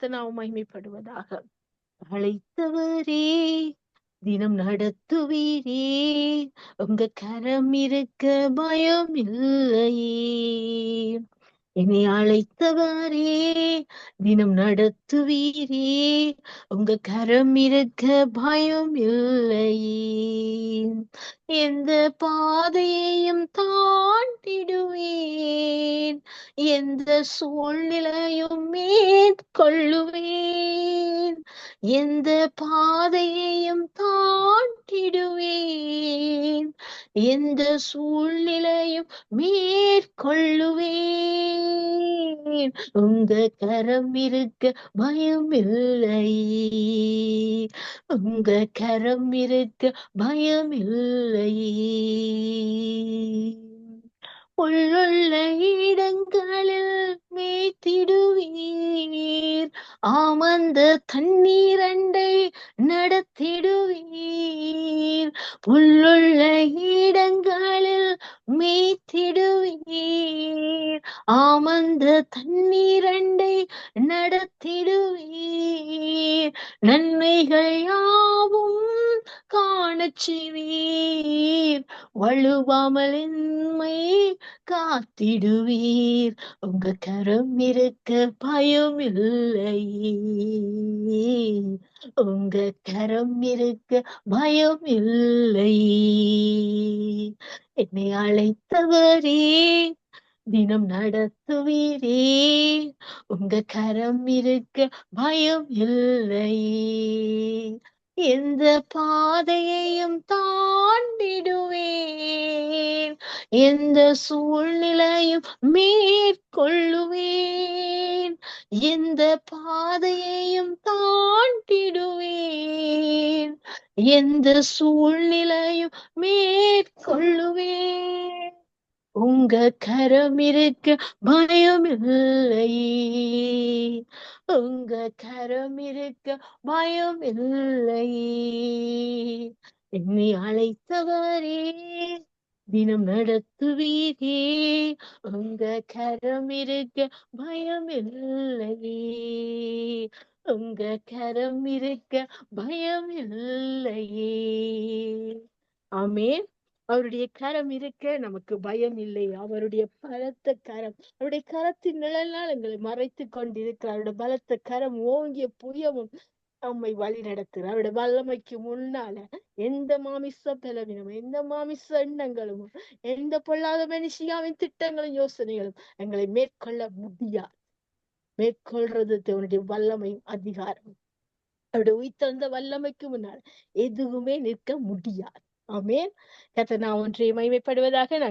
கத்தனாவும் மகிமைப்படுவதாக அழைத்தவரே தினம் நடத்துவீரே உங்க கரம் இருக்க பயம் இல்லையே என்னை அழைத்தவரே தினம் நடத்துவீரே உங்க கரம் இருக்க பயம் இல்லையே எந்த பாதையையும் தாண்டிடுவேன் எந்த சூழ்நிலையும் மேற்கொள்ளுவேன். எந்த பாதையையும் தாண்டிடுவேன். எந்த சூழ்நிலையும் மேற்கொள்ளுவேன். உங்க கரம் இருக்க பயம் இல்லை உங்க கரம் இருக்க பயம் இல்லை உள்ளுள் ஆமந்த தண்ணீரண்டை நடத்திடுவீர். புல்லுள்ள இடங்களில் மேய்த்திடுவீர். ஆமந்த தண்ணீரண்டை நடத்திடுவீர். நன்மைகள் யாவும் காணச் செய்வீர் வலுவாமல் என்மை காத்திடுவீர். உங்க கரம் இருக்க பயம் இல்லை உங்க கரம் இருக்க பயம் இல்லை என்னை அழைத்தவரே தினம் நடத்துவீரே. உங்க கரம் இருக்க பயம் இல்லை எந்த பாதையையும் தாண்டிடுவேன். எந்த சூழ்நிலையும் மேற்கொள்ளுவேன். எந்த பாதையையும் தாண்டிடுவேன். எந்த சூழ்நிலையும் மேற்கொள்ளுவேன். உங்க கரம் இருக்க பயம் இல்லை. உங்க கரம் இருக்க பயம் இல்லை. என்னை அழைத்தவரே தினம் நடத்துவீரே. உங்க கரம் இருக்க பயம் இல்லை. உங்க கரம் இருக்க பயம் இல்லையே. ஆமென். அவருடைய கரம் இருக்க நமக்கு பயம் இல்லை. அவருடைய பலத்த கரம் அவருடைய கரத்தின் நிழலால் எங்களை மறைத்து கொண்டிருக்கிறார். அவருடைய பலத்த கரம் ஓங்கிய புயமும் நம்மை வழி நடத்துகிறார். அவருடைய வல்லமைக்கு முன்னால எந்த மாமிச பலவீனமும் எந்த மாமிச எண்ணங்களும் எந்த பொல்லாத மனுஷியாவின் திட்டங்களும் யோசனைகளும் எங்களை மேற்கொள்ள முடியாது. மேற்கொள்றது அவனுடைய வல்லமையும் அதிகாரம். அவருடைய உயிர்த்தந்த வல்லமைக்கு முன்னால் எதுவுமே நிற்க முடியாது. ஆமென். கர்த்தர் நான் ஒன்றை மகிமைப்படுவதாக நாங்கள்